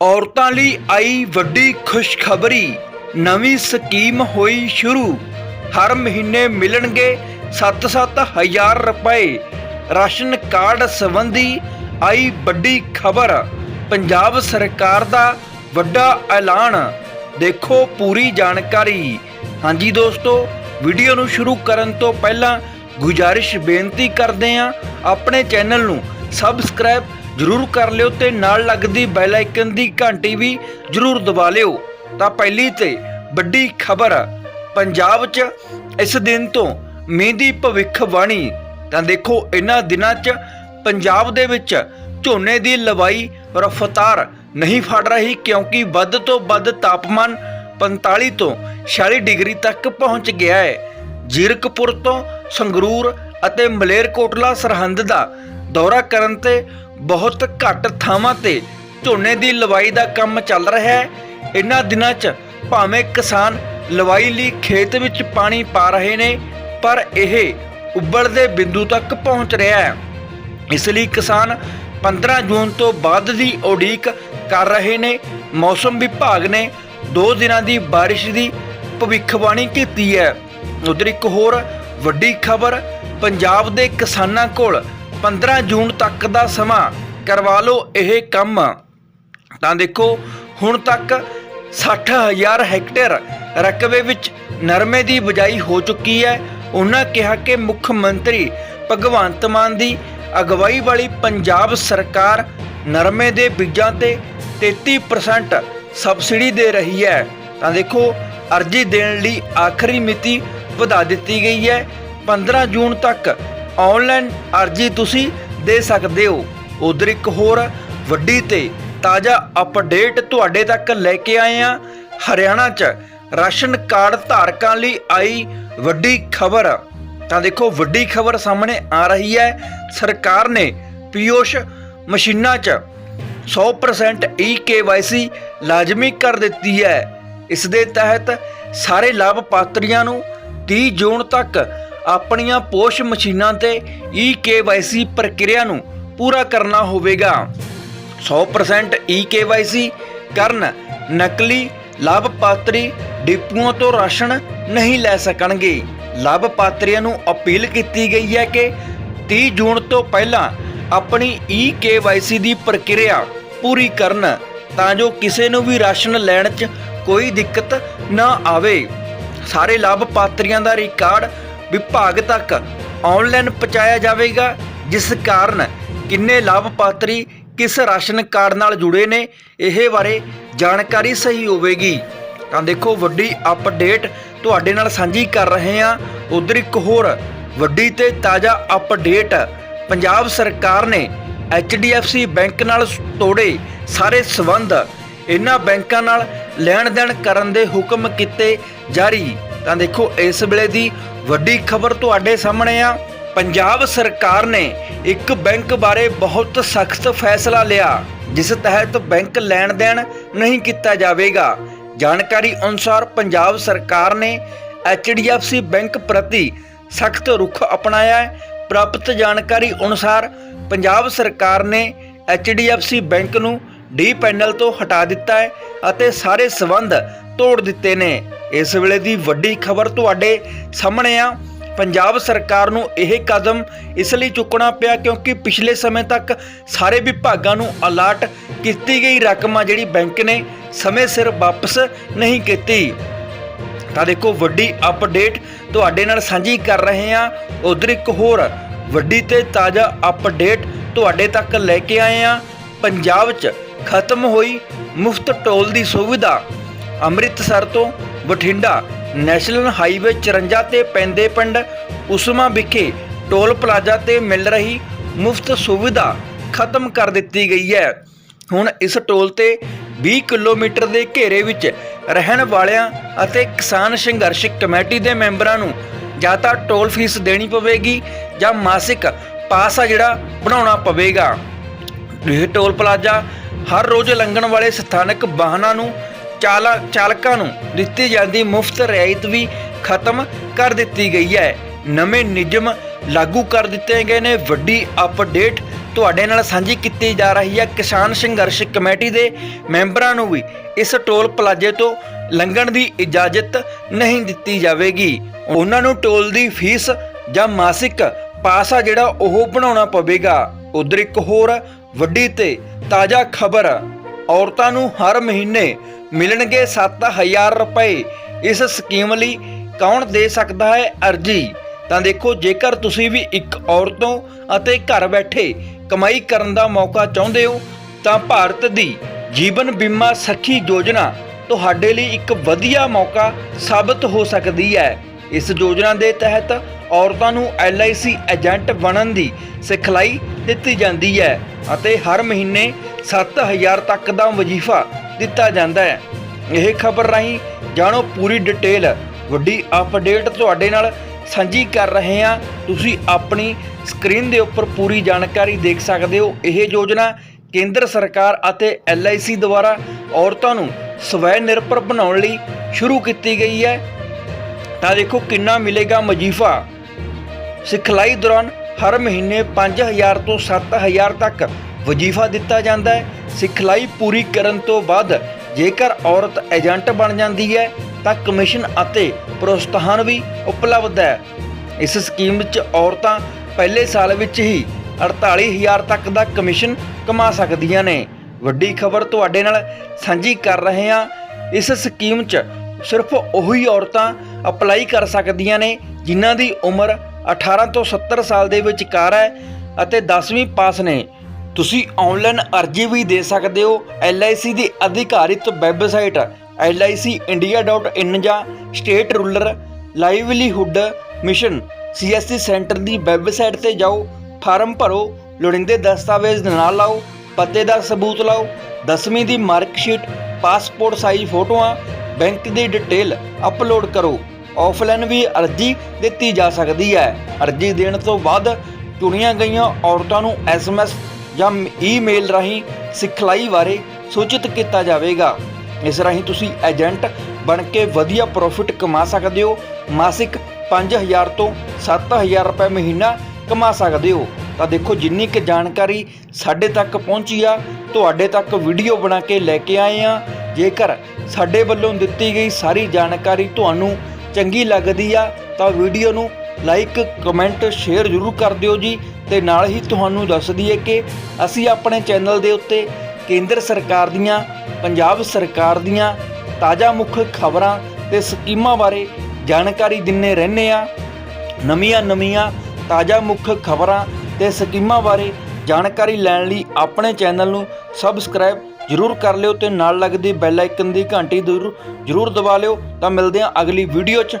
ਔਰਤਾਂ ਲਈ ਆਈ ਵੱਡੀ ਖੁਸ਼ਖਬਰੀ। ਨਵੀਂ ਸਕੀਮ ਹੋਈ ਸ਼ੁਰੂ। ਹਰ ਮਹੀਨੇ ਮਿਲਣਗੇ 7-7 ਹਜ਼ਾਰ ਰੁਪਏ। ਰਾਸ਼ਨ ਕਾਰਡ ਸੰਬੰਧੀ ਆਈ ਵੱਡੀ ਖਬਰ। ਪੰਜਾਬ ਸਰਕਾਰ ਦਾ ਵੱਡਾ ਐਲਾਨ। ਦੇਖੋ ਪੂਰੀ ਜਾਣਕਾਰੀ। ਹਾਂਜੀ ਦੋਸਤੋ, ਵੀਡੀਓ ਨੂੰ ਸ਼ੁਰੂ ਕਰਨ ਤੋਂ ਪਹਿਲਾਂ ਗੁਜਾਰਿਸ਼ ਬੇਨਤੀ ਕਰਦੇ ਹਾਂ, ਆਪਣੇ ਚੈਨਲ ਨੂੰ ਸਬਸਕ੍ਰਾਈਬ ਜਰੂਰ ਕਰ ਲਿਓ ਤੇ ਨਾਲ ਲੱਗਦੀ ਬੈਲ ਆਈਕਨ ਦੀ ਘੰਟੀ ਵੀ ਜਰੂਰ ਦਬਾ ਲਿਓ। ਤਾਂ ਪਹਿਲੀ ਤੇ ਵੱਡੀ ਖਬਰ, ਪੰਜਾਬ 'ਚ ਇਸ ਦਿਨ ਤੋਂ ਮੀਂਹ ਦੀ ਭਵਿੱਖਬਾਣੀ। ਤਾਂ ਦੇਖੋ, ਇਹਨਾਂ ਦਿਨਾਂ 'ਚ ਪੰਜਾਬ ਦੇ ਵਿੱਚ ਝੋਨੇ ਦੀ ਲਵਾਈ ਰਫ਼ਤਾਰ ਨਹੀਂ ਫੜ ਰਹੀ ਕਿਉਂਕਿ ਵੱਧ ਤੋਂ ਵੱਧ ਤਾਪਮਾਨ 45 ਤੋਂ 46 ਡਿਗਰੀ ਤੱਕ ਪਹੁੰਚ ਗਿਆ ਹੈ। ਜੀਰਕਪੁਰ ਤੋਂ ਸੰਗਰੂਰ ਅਤੇ ਮਲੇਰਕੋਟਲਾ ਸਰਹੰਦ ਦਾ ਦੌਰਾ ਕਰਨ ਤੇ ਬਹੁਤ ਘੱਟ ਥਾਵਾਂ ਤੇ ਝੋਨੇ ਦੀ ਲਵਾਈ ਦਾ ਕੰਮ ਚੱਲ ਰਿਹਾ ਹੈ। ਇਹਨਾਂ ਦਿਨਾਂ 'ਚ ਭਾਵੇਂ ਕਿਸਾਨ ਲਵਾਈ ਲਈ ਖੇਤ ਵਿੱਚ ਪਾਣੀ ਪਾ ਰਹੇ ਨੇ, ਪਰ ਇਹ ਉੱਬਲਦੇ ਬਿੰਦੂ ਤੱਕ ਪਹੁੰਚ ਰਿਹਾ ਹੈ। ਇਸ ਲਈ ਕਿਸਾਨ 15 ਜੂਨ ਤੋਂ ਬਾਅਦ ਦੀ ਉਡੀਕ ਕਰ ਰਹੇ ਨੇ। ਮੌਸਮ ਵਿਭਾਗ ਨੇ 2 ਦਿਨਾਂ ਦੀ ਬਾਰਿਸ਼ ਦੀ ਭਵਿੱਖਬਾਣੀ ਕੀਤੀ ਹੈ। ਉਧਰ ਇੱਕ ਹੋਰ ਵੱਡੀ ਖਬਰ, ਪੰਜਾਬ ਦੇ ਕਿਸਾਨਾਂ ਕੋਲ 15 ਜੂਨ ਤੱਕ ਦਾ ਸਮਾਂ, ਕਰਵਾ ਲਓ ਇਹ ਕੰਮ। ਤਾਂ ਦੇਖੋ, ਹੁਣ ਤੱਕ 60000 ਹੈਕਟੇਅਰ ਰਕਬੇ ਵਿੱਚ ਨਰਮੇ ਦੀ ਬਜਾਈ ਹੋ ਚੁੱਕੀ ਹੈ। ਉਹਨਾਂ ਕਿਹਾ ਕਿ ਮੁੱਖ ਮੰਤਰੀ ਭਗਵੰਤ ਮਾਨ ਦੀ ਅਗਵਾਈ ਵਾਲੀ ਪੰਜਾਬ ਸਰਕਾਰ ਨਰਮੇ ਦੇ ਬੀਜਾਂ ਤੇ 33% ਸਬਸਿਡੀ ਦੇ ਰਹੀ ਹੈ। ਤਾਂ ਦੇਖੋ, ਅਰਜ਼ੀ ਦੇਣ ਲਈ ਆਖਰੀ ਮਿਤੀ ਵਧਾ ਦਿੱਤੀ ਗਈ ਹੈ। 15 ਜੂਨ ਤੱਕ ਆਨਲਾਈਨ ਅਰਜ਼ੀ ਤੁਸੀਂ ਦੇ ਸਕਦੇ ਹੋ। ਉਧਰ ਇੱਕ ਹੋਰ ਵੱਡੀ ਤੇ ਤਾਜ਼ਾ ਅਪਡੇਟ ਤੁਹਾਡੇ ਤੱਕ ਲੈ ਕੇ ਆਏ ਆ ਹਰਿਆਣਾ 'ਚ ਰਾਸ਼ਨ ਕਾਰਡ ਧਾਰਕਾਂ ਲਈ ਆਈ ਵੱਡੀ ਖਬਰ। ਤਾਂ ਦੇਖੋ, ਵੱਡੀ ਖਬਰ ਸਾਹਮਣੇ ਆ ਰਹੀ ਹੈ। ਸਰਕਾਰ ਨੇ ਪੀਯੂਸ਼ ਮਸ਼ੀਨਾਂ 'ਚ 100% ਈ-ਕੇਵਾਈਸੀ ਲਾਜ਼ਮੀ ਕਰ ਦਿੱਤੀ ਹੈ। ਇਸ ਦੇ ਤਹਿਤ ਸਾਰੇ ਲਾਭਪਾਤਰੀਆਂ ਨੂੰ 30 ਜੂਨ ਤੱਕ ਆਪਣੀਆਂ ਪੋਸ਼ ਮਸ਼ੀਨਾਂ ਤੇ ਈ-ਕੇਵਾਈਸੀ ਪ੍ਰਕਿਰਿਆ ਨੂੰ ਪੂਰਾ ਕਰਨਾ ਹੋਵੇਗਾ। 100% ਈ-ਕੇਵਾਈਸੀ ਕਰਨ ਨਕਲੀ, ਲਾਭਪਾਤਰੀ ਡਿਪੂਆਂ ਤੋਂ ਰਾਸ਼ਨ ਨਹੀਂ ਲੈ ਸਕਣਗੇ। ਲਾਭਪਾਤਰੀਆਂ ਨੂੰ ਅਪੀਲ ਕੀਤੀ ਗਈ ਹੈ ਕਿ 30 ਜੂਨ ਤੋਂ ਪਹਿਲਾਂ ਆਪਣੀ ਈ-ਕੇਵਾਈਸੀ ਦੀ ਪ੍ਰਕਿਰਿਆ ਪੂਰੀ ਕਰਨ ਤਾਂ ਜੋ ਕਿਸੇ ਨੂੰ ਵੀ ਰਾਸ਼ਨ ਲੈਣ 'ਚ ਕੋਈ ਦਿੱਕਤ ਨਾ ਆਵੇ। ਸਾਰੇ ਲਾਭਪਾਤਰੀਆਂ ਦਾ ਰਿਕਾਰਡ ਵਿਭਾਗ ਤੱਕ ਆਨਲਾਈਨ ਪਹੁੰਚਾਇਆ ਜਾਵੇਗਾ, ਜਿਸ ਕਾਰਨ ਕਿੰਨੇ ਲਾਭਪਾਤਰੀ ਕਿਸ ਰਾਸ਼ਨ ਕਾਰਡ ਨਾਲ ਜੁੜੇ ਨੇ, ਇਹ ਬਾਰੇ ਜਾਣਕਾਰੀ ਸਹੀ ਹੋਵੇਗੀ। ਤਾਂ ਦੇਖੋ, ਵੱਡੀ ਅਪਡੇਟ ਤੁਹਾਡੇ ਨਾਲ ਸਾਂਝੀ ਕਰ ਰਹੇ ਹਾਂ। ਉਧਰ ਇੱਕ ਹੋਰ ਵੱਡੀ ਤੇ ਤਾਜ਼ਾ ਅਪਡੇਟ ਪੰਜਾਬ ਸਰਕਾਰ ਨੇ HDFC ਬੈਂਕ ਨਾਲ ਤੋੜੇ ਸਾਰੇ ਸਬੰਧ। ਇਹਨਾਂ ਬੈਂਕਾਂ ਨਾਲ ਲੈਣ ਦੇਣ ਕਰਨ ਦੇ ਹੁਕਮ ਕੀਤੇ ਜਾਰੀ। ਤਾਂ ਦੇਖੋ, ਇਸ ਵੇਲੇ ਦੀ ਵੱਡੀ ਖਬਰ ਤੁਹਾਡੇ ਸਾਹਮਣੇ ਆ। ਪੰਜਾਬ ਸਰਕਾਰ ਨੇ ਇੱਕ ਬੈਂਕ ਬਾਰੇ ਬਹੁਤ ਸਖਤ ਫੈਸਲਾ ਲਿਆ, ਜਿਸ ਤਹਿਤ ਬੈਂਕ ਲੈਣ ਦੇਣ ਨਹੀਂ ਕੀਤਾ ਜਾਵੇਗਾ। ਜਾਣਕਾਰੀ ਅਨੁਸਾਰ ਪੰਜਾਬ ਸਰਕਾਰ ਨੇ HDFC ਬੈਂਕ ਪ੍ਰਤੀ ਸਖਤ ਰੁਖ ਅਪਣਾਇਆ ਹੈ। ਪ੍ਰਾਪਤ ਜਾਣਕਾਰੀ ਅਨੁਸਾਰ ਪੰਜਾਬ ਸਰਕਾਰ ਨੇ HDFC ਬੈਂਕ ਨੂੰ ਡੀ ਪੈਨਲ ਤੋਂ ਹਟਾ ਦਿੱਤਾ ਹੈ ਅਤੇ ਸਾਰੇ ਸਬੰਧ ਤੋੜ ਦਿੱਤੇ ਨੇ। ਇਸ ਵੇਲੇ ਦੀ ਵੱਡੀ ਖਬਰ ਤੁਹਾਡੇ ਸਾਹਮਣੇ ਆ। ਪੰਜਾਬ ਸਰਕਾਰ ਨੂੰ ਇਹ ਕਦਮ ਇਸ ਲਈ ਚੁੱਕਣਾ ਪਿਆ ਕਿਉਂਕਿ ਪਿਛਲੇ ਸਮੇਂ ਤੱਕ ਸਾਰੇ ਵਿਭਾਗਾਂ ਨੂੰ ਅਲਰਟ ਕੀਤੀ ਗਈ ਰਕਮ ਆ ਜਿਹੜੀ ਬੈਂਕ ਨੇ ਸਮੇਂ ਸਿਰ ਵਾਪਸ ਨਹੀਂ ਕੀਤੀ। ਤਾਂ ਦੇਖੋ, ਵੱਡੀ ਅਪਡੇਟ ਤੁਹਾਡੇ ਨਾਲ ਸਾਂਝੀ ਕਰ ਰਹੇ ਹਾਂ। ਉਧਰ ਇੱਕ ਹੋਰ ਵੱਡੀ ਤੇ ਤਾਜ਼ਾ ਅਪਡੇਟ ਤੁਹਾਡੇ ਤੱਕ ਲੈ ਕੇ ਆਏ ਹਾਂ। ਪੰਜਾਬ 'ਚ ਖਤਮ ਹੋਈ ਮੁਫਤ ਟੋਲ ਦੀ ਸੁਵਿਧਾ। ਅੰਮ੍ਰਿਤਸਰ ਤੋਂ ਬਠਿੰਡਾ ਨੈਸ਼ਨਲ ਹਾਈਵੇ 54 ਤੇ ਪੈਂਦੇ ਪਿੰਡ ਉਸਮਾ ਵਿਖੇ ਟੋਲ ਪਲਾਜ਼ਾ ਤੇ ਮਿਲ ਰਹੀ ਮੁਫਤ ਸੁਵਿਧਾ ਖਤਮ ਕਰ ਦਿੱਤੀ ਗਈ ਹੈ। ਹੁਣ ਇਸ ਟੋਲ ਤੇ 20 ਕਿਲੋਮੀਟਰ ਦੇ ਘੇਰੇ ਵਿੱਚ ਰਹਿਣ ਵਾਲਿਆਂ ਅਤੇ ਕਿਸਾਨ ਸੰਘਰਸ਼ ਕਮੇਟੀ ਦੇ ਮੈਂਬਰਾਂ ਨੂੰ ਜਾਂ ਤਾਂ ਟੋਲ ਫੀਸ ਦੇਣੀ ਪਵੇਗੀ ਜਾਂ ਮਾਸਿਕ ਪਾਸ ਆ ਜਿਹੜਾ ਬਣਾਉਣਾ ਪਵੇਗਾ। ਇਹ ਟੋਲ ਪਲਾਜ਼ਾ ਹਰ ਰੋਜ਼ ਲੰਘਣ ਵਾਲੇ ਸਥਾਨਕ ਵਾਹਨਾਂ ਨੂੰ ਚਾਲਕਾਂ ਨੂੰ ਦਿੱਤੀ ਜਾਂਦੀ ਮੁਫਤ ਰਿਆਇਤ ਵੀ ਖਤਮ ਕਰ ਦਿੱਤੀ ਗਈ ਹੈ। ਨਵੇਂ ਨਿਯਮ ਲਾਗੂ ਕਰ ਦਿੱਤੇ ਗਏ ਨੇ। ਵੱਡੀ ਅਪਡੇਟ ਤੁਹਾਡੇ ਨਾਲ ਸਾਂਝੀ ਕੀਤੀ ਜਾ ਰਹੀ ਹੈ। ਕਿਸਾਨ ਸੰਘਰਸ਼ ਕਮੇਟੀ ਦੇ ਮੈਂਬਰਾਂ ਨੂੰ ਵੀ ਇਸ ਟੋਲ ਪਲਾਜ਼ੇ ਤੋਂ ਲੰਘਣ ਦੀ ਇਜਾਜ਼ਤ ਨਹੀਂ ਦਿੱਤੀ ਜਾਵੇਗੀ। ਉਹਨਾਂ ਨੂੰ ਟੋਲ ਦੀ ਫੀਸ ਜਾਂ ਮਾਸਿਕ ਪਾਸ ਆ ਜਿਹੜਾ ਉਹ ਬਣਾਉਣਾ ਪਵੇਗਾ। ਉਧਰ ਇੱਕ ਹੋਰ ਵੱਡੀ ਤੇ ਤਾਜ਼ਾ ਖਬਰ ਔਰਤਾਂ ਨੂੰ ਹਰ ਮਹੀਨੇ ਮਿਲਣਗੇ 7000 ਰੁਪਏ। ਇਸ ਸਕੀਮ ਲਈ ਕੌਣ ਦੇ ਸਕਦਾ ਹੈ ਅਰਜੀ? ਤਾਂ ਦੇਖੋ, ਜੇਕਰ ਤੁਸੀਂ ਵੀ ਇੱਕ ਔਰਤ ਹੋ ਅਤੇ ਘਰ ਬੈਠੇ ਕਮਾਈ ਕਰਨ ਦਾ ਮੌਕਾ ਚਾਹੁੰਦੇ ਹੋ, ਤਾਂ ਭਾਰਤ ਦੀ ਜੀਵਨ ਬੀਮਾ ਸਖੀ ਯੋਜਨਾ ਤੁਹਾਡੇ ਲਈ ਇੱਕ ਵਧੀਆ ਮੌਕਾ ਸਾਬਤ ਹੋ ਸਕਦੀ ਹੈ। ਇਸ ਯੋਜਨਾ ਦੇ ਤਹਿਤ ਔਰਤਾਂ ਨੂੰ LIC ਏਜੰਟ ਬਣਨ ਦੀ ਸਿਖਲਾਈ ਦਿੱਤੀ ਜਾਂਦੀ ਹੈ ਅਤੇ ਹਰ ਮਹੀਨੇ 7000 ਤੱਕ ਦਾ ਵਜ਼ੀਫਾ ਦਿੱਤਾ ਜਾਂਦਾ ਹੈ। ਇਹ ਖਬਰ ਰਾਹੀਂ ਜਾਣੋ ਪੂਰੀ ਡਿਟੇਲ। ਵੱਡੀ ਅਪਡੇਟ ਤੁਹਾਡੇ ਨਾਲ ਸਾਂਝੀ ਕਰ ਰਹੇ ਹਾਂ। ਤੁਸੀਂ ਆਪਣੀ ਸਕਰੀਨ ਦੇ ਉੱਪਰ ਪੂਰੀ ਜਾਣਕਾਰੀ ਦੇਖ ਸਕਦੇ ਹੋ। ਇਹ ਯੋਜਨਾ ਕੇਂਦਰ ਸਰਕਾਰ ਅਤੇ LIC ਦੁਆਰਾ ਔਰਤਾਂ ਨੂੰ ਸਵੈ ਨਿਰਭਰ ਬਣਾਉਣ ਲਈ ਸ਼ੁਰੂ ਕੀਤੀ ਗਈ ਹੈ। ਤਾਂ ਦੇਖੋ ਕਿੰਨਾ ਮਿਲੇਗਾ ਵਜ਼ੀਫਾ। ਸਿਖਲਾਈ ਦੌਰਾਨ ਹਰ ਮਹੀਨੇ 5000 ਤੋਂ 7000 ਤੱਕ ਵਜ਼ੀਫਾ ਦਿੱਤਾ ਜਾਂਦਾ ਹੈ। ਸਿਖਲਾਈ ਪੂਰੀ ਕਰਨ ਤੋਂ ਬਾਅਦ ਜੇਕਰ ਔਰਤ ਏਜੰਟ ਬਣ ਜਾਂਦੀ ਹੈ, ਤਾਂ ਕਮਿਸ਼ਨ ਅਤੇ ਪ੍ਰੋਤਸਾਹਨ ਵੀ ਉਪਲਬਧ ਹੈ। ਇਸ ਸਕੀਮ ਵਿੱਚ ਔਰਤਾਂ ਪਹਿਲੇ ਸਾਲ ਵਿੱਚ ਹੀ 48000 ਤੱਕ ਦਾ ਕਮਿਸ਼ਨ ਕਮਾ ਸਕਦੀਆਂ ਨੇ। ਵੱਡੀ ਖਬਰ ਤੁਹਾਡੇ ਨਾਲ ਸਾਂਝੀ ਕਰ ਰਹੇ ਹਾਂ। ਇਸ ਸਕੀਮ 'ਚ ਸਿਰਫ ਉਹੀ ਔਰਤਾਂ ਅਪਲਾਈ ਕਰ ਸਕਦੀਆਂ ਨੇ, ਜਿਨ੍ਹਾਂ ਦੀ ਉਮਰ 18 ਤੋਂ 70 ਸਾਲ ਦੇ ਵਿਚਕਾਰ ਹੈ ਅਤੇ 10ਵੀਂ ਪਾਸ ਨੇ। ਤੁਸੀਂ ਆਨਲਾਈਨ ਅਰਜ਼ੀ ਵੀ ਦੇ ਸਕਦੇ ਹੋ। LIC ਦੀ ਅਧਿਕਾਰਿਤ ਵੈਬਸਾਈਟ licindia.in ਜਾਂ state rural livelihood mission CSC centre ਦੀ ਵੈਬਸਾਈਟ ਤੇ ਜਾਓ। ਫਾਰਮ ਭਰੋ, ਲੋੜੀਂਦੇ ਦਸਤਾਵੇਜ਼ ਨਾਲ ਲਾਓ, ਪਤੇ ਦਾ ਸਬੂਤ ਲਾਓ 10ਵੀਂ ਦੀ ਮਾਰਕਸ਼ੀਟ, ਪਾਸਪੋਰਟ ਸਾਈਜ਼ ਫੋਟੋਆਂ, ਬੈਂਕ ਦੀ ਡਿਟੇਲ ਅਪਲੋਡ ਕਰੋ। ਆਫਲਾਈਨ ਵੀ ਅਰਜ਼ੀ ਦਿੱਤੀ ਜਾ ਸਕਦੀ ਹੈ। ਅਰਜ਼ੀ ਦੇਣ ਤੋਂ ਬਾਅਦ ਚੁਣੀਆਂ ਗਈਆਂ ਔਰਤਾਂ ਨੂੰ SMS ਜਾਂ ਈਮੇਲ ਰਾਹੀਂ ਸਿਖਲਾਈ ਬਾਰੇ ਸੂਚਿਤ ਕੀਤਾ ਜਾਵੇਗਾ। ਇਸ ਰਾਹੀਂ ਤੁਸੀਂ ਏਜੰਟ ਬਣ ਕੇ ਵਧੀਆ ਪ੍ਰੋਫਿਟ ਕਮਾ ਸਕਦੇ ਹੋ। ਮਾਸਿਕ 5000 ਤੋਂ 7000 ਰੁਪਏ ਮਹੀਨਾ ਕਮਾ ਸਕਦੇ ਹੋ। ਤਾਂ ਦੇਖੋ, ਜਿੰਨੀ ਕੁ ਜਾਣਕਾਰੀ ਸਾਡੇ ਤੱਕ ਪਹੁੰਚੀ ਆ, ਤੁਹਾਡੇ ਤੱਕ ਵੀਡੀਓ ਬਣਾ ਕੇ ਲੈ ਕੇ ਆਏ ਆ। ਜੇਕਰ ਸਾਡੇ ਵੱਲੋਂ ਦਿੱਤੀ ਗਈ ਸਾਰੀ ਜਾਣਕਾਰੀ ਤੁਹਾਨੂੰ ਚੰਗੀ ਲੱਗਦੀ ਆ, ਤਾਂ ਵੀਡੀਓ ਨੂੰ ਲਾਈਕ, ਕਮੈਂਟ, ਸ਼ੇਅਰ ਜ਼ਰੂਰ ਕਰ ਦਿਓ ਜੀ। ਤੇ ਨਾਲ ਹੀ ਤੁਹਾਨੂੰ ਦੱਸ ਦਈਏ ਕਿ ਅਸੀਂ ਆਪਣੇ ਚੈਨਲ ਦੇ ਉੱਤੇ ਕੇਂਦਰ ਸਰਕਾਰ ਦੀਆਂ, ਪੰਜਾਬ ਸਰਕਾਰ ਦੀਆਂ ਤਾਜ਼ਾ ਮੁੱਖ ਖਬਰਾਂ ਤੇ ਸਕੀਮਾਂ ਬਾਰੇ ਜਾਣਕਾਰੀ ਦਿੰਨੇ ਰਹਿੰਦੇ ਆ। ਨਵੀਆਂ ਨਵੀਆਂ ਤਾਜ਼ਾ ਮੁੱਖ ਖਬਰਾਂ ਤੇ ਸਕੀਮਾਂ ਬਾਰੇ ਜਾਣਕਾਰੀ ਲੈਣ ਲਈ ਆਪਣੇ ਚੈਨਲ ਨੂੰ ਸਬਸਕ੍ਰਾਈਬ ਜ਼ਰੂਰ ਕਰ ਲਿਓ ਤੇ ਨਾਲ ਲੱਗਦੀ ਬੈਲ ਆਈਕਨ ਦੀ ਘੰਟੀ ਜ਼ਰੂਰ ਜ਼ਰੂਰ ਦਬਾ ਲਿਓ। ਤਾਂ ਮਿਲਦੇ ਹਾਂ ਅਗਲੀ ਵੀਡੀਓ 'ਚ।